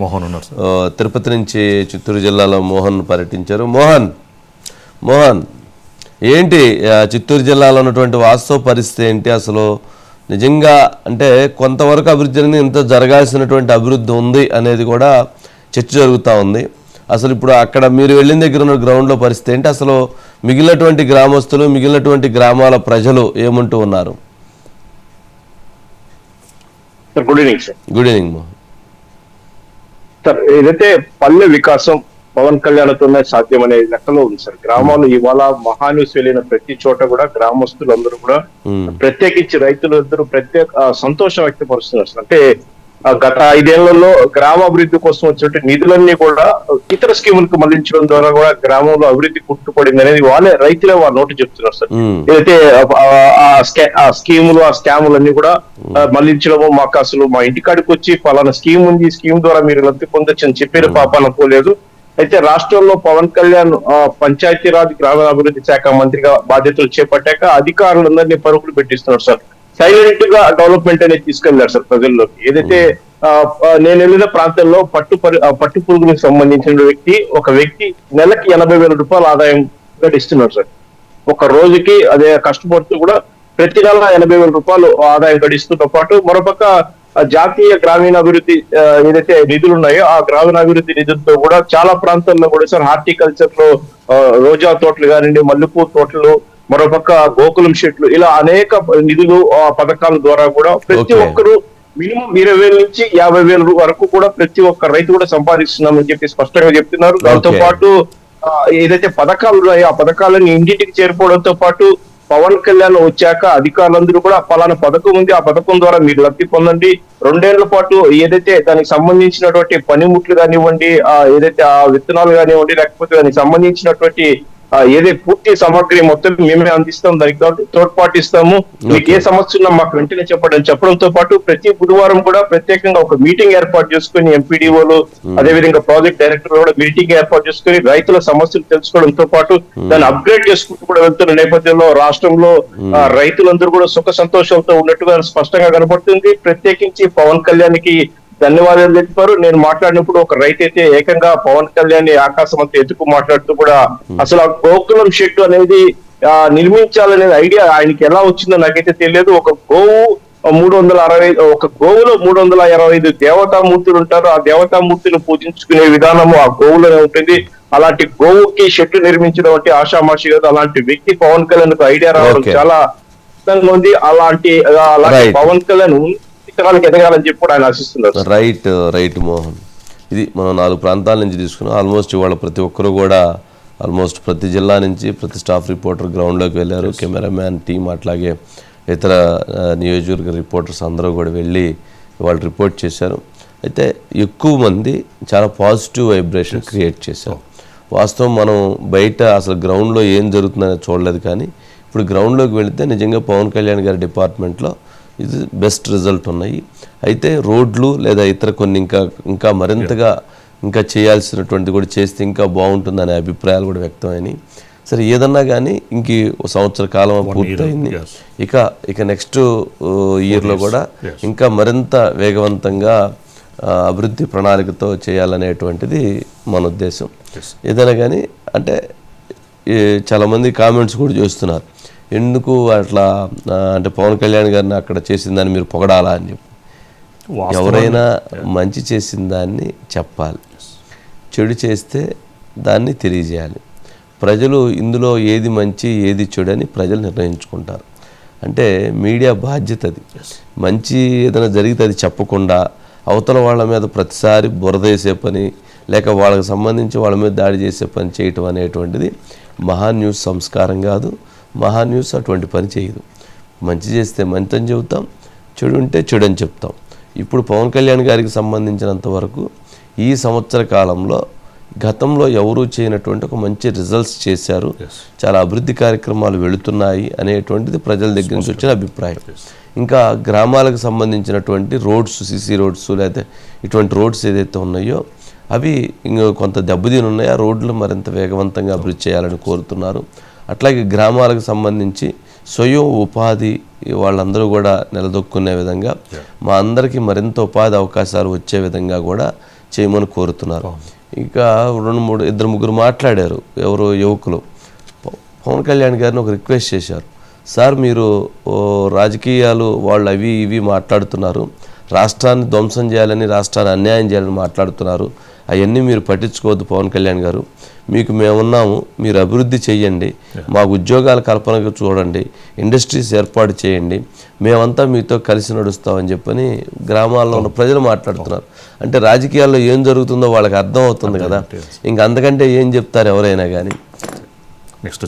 మోహన్ ఉన్నారు తిరుపతి నుంచి చిత్తూరు జిల్లాలో మోహన్ పర్యటించారు. మోహన్ మోహన్ ఏంటి చిత్తూరు జిల్లాలో ఉన్నటువంటి వాస్తవ పరిస్థితి ఏంటి? అసలు నిజంగా అంటే కొంతవరకు అభివృద్ధి జరిగింది ఇంత జరగాల్సినటువంటి అభివృద్ధి ఉంది అనేది కూడా చర్చ జరుగుతూ ఉంది. అసలు ఇప్పుడు అక్కడ మీరు వెళ్ళిన దగ్గర ఉన్న గ్రౌండ్లో పరిస్థితి ఏంటి? అసలు మిగిలినటువంటి గ్రామస్తులు మిగిలినటువంటి గ్రామాల ప్రజలు ఏమంటూ ఉన్నారు? Sir good evening sir good evening Mohan sir ఏదైతే పల్లె వికాసం పవన్ కళ్యాణ్తోనే సాధ్యం అనే లెక్కలో ఉంది సార్ గ్రామాలు ఇవాళ మహాన్యూస్ వెళ్ళిన ప్రతి చోట కూడా గ్రామస్తులందరూ కూడా. ప్రత్యేకించి రైతులందరూ ప్రత్యేక సంతోషం వ్యక్తపరుస్తున్నారు సార్ అంటే గత ఐదేళ్ళలో గ్రామాభివృద్ధి కోసం వచ్చినట్టు నిధులన్నీ కూడా ఇతర స్కీములకు మళ్ళించడం ద్వారా కూడా గ్రామంలో అభివృద్ధి కుట్టుపడింది అనేది వాళ్ళే రైతులే వాళ్ళ నోటు చెప్తున్నారు సార్. ఏదైతే ఆ- ఆ స్కా- ఆ స్కీములు ఆ స్కాములు అన్ని కూడా మళ్ళించడము మాకు అసలు మా ఇంటికాడికి వచ్చి ఫలానా స్కీమ్ ఉంది స్కీమ్ ద్వారా మీరు లబ్ధి పొందొచ్చు అని చెప్పిన పాపాన పోలేదు అయితే రాష్ట్రంలో పవన్ కళ్యాణ్ పంచాయతీరాజ్ గ్రామీణాభివృద్ధి శాఖ మంత్రిగా బాధ్యతలు చేపట్టాక అధికారులందరినీ పరుగులు పెట్టిస్తున్నారు సార్. సైలెంట్గా డెవలప్మెంట్ అనేది తీసుకెళ్ళారు సార్ ప్రజల్లోకి. ఏదైతే నేను వెళ్ళిన ప్రాంతంలో పట్టు పట్టు పురుగులకు సంబంధించిన వ్యక్తి ఒక వ్యక్తి నెలకి ఎనభై వేల రూపాయల ఆదాయం గడిస్తున్నారు సార్. ఒక రోజుకి అదే కష్టపడుతూ కూడా ప్రతి నెల ఎనభై వేల రూపాయలు ఆదాయం గడిస్తుతో పాటు మరోపక్క జాతీయ గ్రామీణాభివృద్ధి ఏదైతే నిధులు ఉన్నాయో ఆ గ్రామీణాభివృద్ధి నిధులతో కూడా చాలా ప్రాంతాల్లో కూడా సార్ హార్టికల్చర్లో రోజా తోటలు కానివ్వండి మల్లెపూ తోటలు మరోపక్క గోకులం షెట్లు ఇలా అనేక నిధులు ఆ, పథకాల ద్వారా కూడా ప్రతి. ఒక్కరు మినిమం ఇరవై వేల నుంచి యాభై వేల వరకు కూడా ప్రతి ఒక్క రైతు కూడా సంపాదిస్తున్నామని చెప్పి స్పష్టంగా చెప్తున్నారు దాంతో. పాటు ఏదైతే పథకాలు ఉన్నాయో ఆ పథకాలను ఇంటింటికి చేరుకోవడంతో పాటు పవన్ కళ్యాణ్ వచ్చాక అధికారులందరూ కూడా పలానా పథకం ఉంది ఆ పథకం ద్వారా మీరు లబ్ధి పొందండి రెండేళ్ళ పాటు ఏదైతే దానికి సంబంధించినటువంటి పనిముట్లు కానివ్వండి ఆ ఏదైతే ఆ విత్తనాలు కానివ్వండి లేకపోతే దానికి సంబంధించినటువంటి ఏదే పూర్తి సామాగ్రి మొత్తం మేమే అందిస్తాం దానికి తోడు- తోడ్పాటిస్తాము మీకు ఏ సమస్య ఉన్నా మాకు వెంటనే చెప్పడం. చెప్పడంతో పాటు ప్రతి బుధవారం కూడా ప్రత్యేకంగా ఒక మీటింగ్ ఏర్పాటు చేసుకుని ఎంపీడీఓలు అదే విధంగా ప్రాజెక్ట్ డైరెక్టర్ కూడా మీటింగ్ ఏర్పాటు చేసుకుని రైతుల సమస్యలు తెలుసుకోవడంతో పాటు దాన్ని అప్గ్రేడ్ చేసుకుంటూ కూడా వెళ్తున్న నేపథ్యంలో రాష్ట్రంలో రైతులందరూ కూడా సుఖ సంతోషాలతో ఉన్నట్టుగా స్పష్టంగా కనబడుతుంది. ప్రత్యేకించి పవన్ కళ్యాణ్కి ధన్యవాదాలు తెలిపారు. నేను మాట్లాడినప్పుడు ఒక రైతు అయితే ఏకంగా పవన్ కళ్యాణ్ ఆకాశం అంతా ఎత్తుకు మాట్లాడుతూ కూడా అసలు ఆ గోకులం షెడ్ అనేది ఆ, నిర్మించాలనే ఐడియా ఆయనకి ఎలా వచ్చిందో నాకైతే తెలియదు. ఒక గోవు మూడు వందల అరవై ఒక గోవులో మూడు వందల ఇరవై ఐదు దేవతామూర్తులు ఉంటారు. ఆ దేవతామూర్తిని పూజించుకునే విధానము ఆ గోవులోనే ఉంటుంది. అలాంటి గోవుకి షెడ్ నిర్మించడం అంటే ఆషామాషి కాదు. అలాంటి వ్యక్తి పవన్ కళ్యాణ్ ఐడియా రావడం. చాలా ఉంది. అలాంటి అలాంటి. పవన్ కళ్యాణ్ ఉన్నతాలకు ఎదగాలని చెప్పి కూడా ఆయన ఆశిస్తున్నారు. రైట్ రైట్ మోహన్ ఇది మనం నాలుగు ప్రాంతాల నుంచి తీసుకున్నాం. ఆల్మోస్ట్ ఇవాళ ప్రతి ఒక్కరు కూడా ఆల్మోస్ట్ ప్రతి జిల్లా నుంచి ప్రతి స్టాఫ్ రిపోర్టర్ గ్రౌండ్లోకి వెళ్ళారు. కెమెరామ్యాన్ టీం అట్లాగే ఇతర నియోజకవర్గ రిపోర్టర్స్ అందరూ కూడా వెళ్ళి వాళ్ళు రిపోర్ట్ చేశారు. అయితే ఎక్కువ మంది చాలా పాజిటివ్ వైబ్రేషన్ క్రియేట్ చేశారు. వాస్తవం మనం బయట అసలు గ్రౌండ్లో ఏం జరుగుతుందని చూడలేదు కానీ ఇప్పుడు గ్రౌండ్లోకి వెళితే నిజంగా పవన్ కళ్యాణ్ గారి డిపార్ట్మెంట్లో ఇది బెస్ట్ రిజల్ట్ ఉన్నాయి. అయితే రోడ్లు లేదా ఇతర కొన్ని ఇంకా ఇంకా మరింతగా ఇంకా చేయాల్సినటువంటి కూడా చేస్తే ఇంకా బాగుంటుందనే అభిప్రాయాలు కూడా వ్యక్తమైనాయి. సరే ఏదన్నా కానీ ఇంక సంవత్సర కాలం పూర్తయింది. ఇక ఇక నెక్స్ట్ ఇయర్లో కూడా ఇంకా మరింత వేగవంతంగా అభివృద్ధి ప్రణాళికతో చేయాలనేటువంటిది మన ఉద్దేశం. ఏదైనా కానీ అంటే చాలామంది కామెంట్స్ కూడా చేస్తున్నారు. ఎందుకు అట్లా అంటే పవన్ కళ్యాణ్ గారిని అక్కడ చేసిందని మీరు పొగడాలా అని చెప్పి. ఎవరైనా మంచి చేసిన దాన్ని చెప్పాలి. చెడు చేస్తే దాన్ని తెలియజేయాలి. ప్రజలు ఇందులో ఏది మంచి ఏది చెడు అని ప్రజలు నిర్ణయించుకుంటారు. అంటే మీడియా బాధ్యత అది. మంచి ఏదైనా జరిగితే అది చెప్పకుండా అవతల వాళ్ళ మీద ప్రతిసారి బురద వేసే పని లేక వాళ్ళకి సంబంధించి వాళ్ళ మీద దాడి చేసే పని చేయటం అనేటువంటిది మహా న్యూస్ సంస్కారం కాదు. మహా న్యూస్ అటువంటి పని చేయదు. మంచి చేస్తే మంచి అని చెబుతాం చెడు ఉంటే చెడు అని చెప్తాం. ఇప్పుడు పవన్ కళ్యాణ్ గారికి సంబంధించినంత వరకు ఈ సంవత్సర కాలంలో గతంలో ఎవరూ చేయనటువంటి ఒక మంచి రిజల్ట్స్ చేశారు. చాలా అభివృద్ధి కార్యక్రమాలు వెళుతున్నాయి అనేటువంటిది ప్రజల దగ్గర నుంచి వచ్చిన అభిప్రాయం. ఇంకా గ్రామాలకు సంబంధించినటువంటి రోడ్స్ సిసి రోడ్స్ లేదా ఇటువంటి రోడ్స్ ఏదైతే ఉన్నాయో అవి ఇంకో కొంత దెబ్బతిని ఉన్నాయి ఆ రోడ్లు మరింత వేగవంతంగా అభివృద్ధి చేయాలని కోరుతున్నారు. అట్లాగే గ్రామాలకు సంబంధించి స్వయం ఉపాధి వాళ్ళందరూ కూడా నిలదొక్కునే విధంగా మా అందరికీ మరింత ఉపాధి అవకాశాలు వచ్చే విధంగా కూడా చేయమని కోరుతున్నారు. ఇంకా రెండు మూడు ఇద్దరు ముగ్గురు మాట్లాడారు ఎవరు యువకులు. పవన్ కళ్యాణ్ గారిని ఒక రిక్వెస్ట్ చేశారు. సార్ మీరు రాజకీయాలు వాళ్ళు అవి ఇవి మాట్లాడుతున్నారు. రాష్ట్రాన్ని ధ్వంసం చేయాలని రాష్ట్రాన్ని అన్యాయం చేయాలని మాట్లాడుతున్నారు. అవన్నీ మీరు పట్టించుకోవద్దు పవన్ కళ్యాణ్ గారు. మీకు మేమున్నాము మీరు అభివృద్ధి చేయండి మాకు ఉద్యోగాల కల్పనకు చూడండి ఇండస్ట్రీస్ ఏర్పాటు చేయండి మేమంతా మీతో కలిసి నడుస్తామని చెప్పని గ్రామాల్లో ఉన్న ప్రజలు మాట్లాడుతున్నారు. అంటే రాజకీయాల్లో ఏం జరుగుతుందో వాళ్ళకి అర్థం అవుతుంది కదా. ఇంక అంతకంటే ఏం చెప్తారు ఎవరైనా కానీ నెక్స్ట్